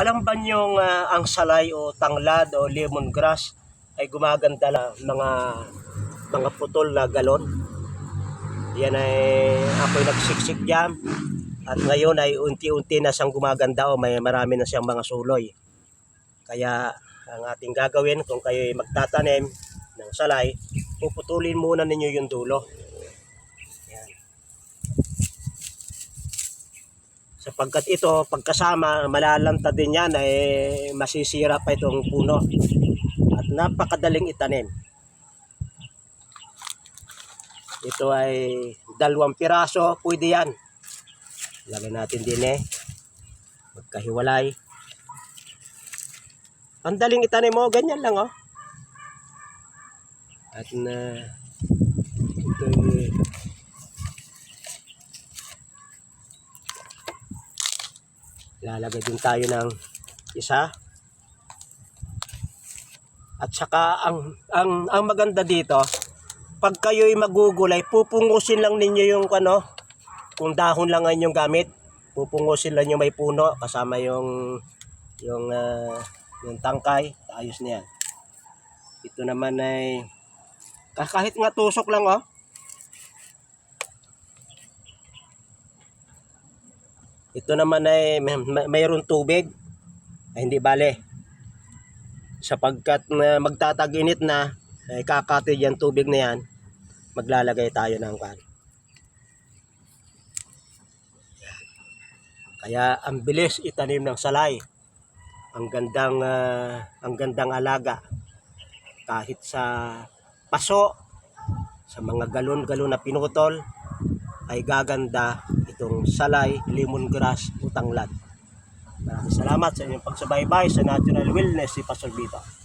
Alam ba niyong ah, ang salay o tanglad o lemongrass ay gumaganda na mga mga putol na galon? Yan ay ako'y nagsiksik diyan. At ngayon ay unti-unti na siyang gumaganda o may marami na siyang mga suloy. Kaya ang ating gagawin kung kayo ay magtatanim ng salay, puputulin muna ninyo yung dulo. Sapagkat ito, pagkasama, malalanta din yan, ay masisira pa itong puno. At napakadaling itanim. Ito ay dalawang piraso, pwede yan. Lagyan natin din eh. Magkahiwalay. Ang daling itanim mo, ganyan lang oh. At na ito ay- lalagay din tayo ng isa. At saka ang ang ang maganda dito, pag kayo'y magugulay, pupungusin lang ninyo yung ano, kung dahon lang ang inyong gamit, pupungusin lang yung may puno kasama yung yung ah, yung tangkay, ayos na yan. Ito naman ay kah- kahit nga tusok lang oh. Ito naman ay may, may- mayroong tubig. Ay hindi bale. Sapagkat na magtatag-init na, ay kakatid yan tubig na yan, maglalagay tayo ng kan. Kaya ang bilis itanim ng salay. Ang gandang ah, ang gandang alaga. Kahit sa paso, sa mga galon-galon na pinutol, ay gaganda itong salay, lemongrass, utanglad. Maraming salamat sa inyong pagsubaybay sa Natural Wellness si Pastor Vito.